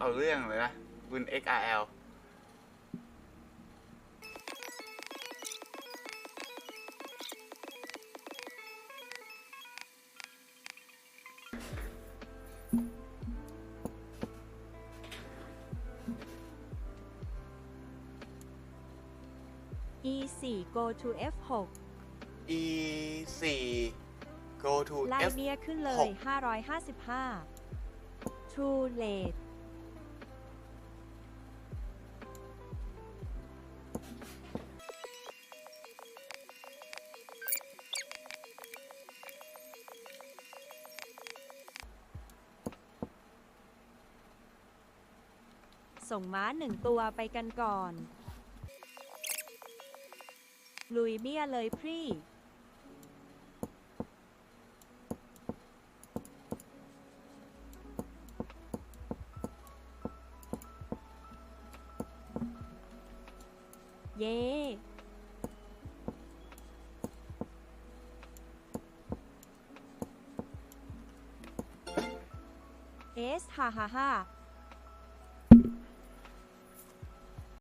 เอาเรื่องเลยนะปืน XRL ๆ E4 go to F6 E 4 go to ไล่ F เบี้ยขึ้นเลย 555 True late ส่งม้าหนึ่งตัวไปกันก่อน ลุยเบี้ยเลยพี่เย่เอสฮ่าฮ่าฮ่า